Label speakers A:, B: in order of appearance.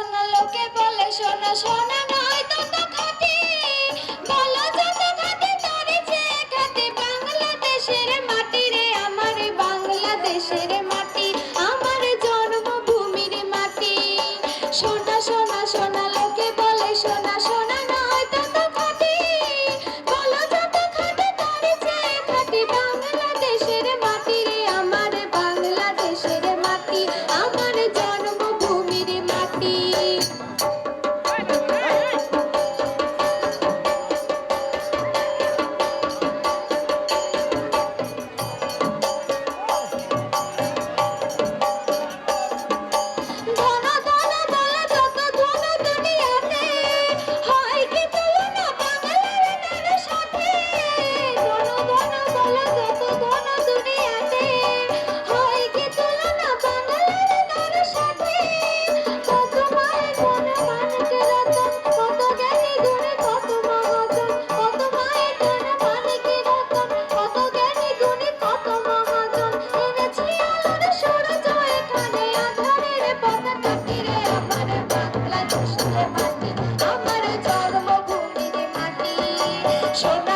A: সোনা লোকে বলে সোনা সোনা। Somebody.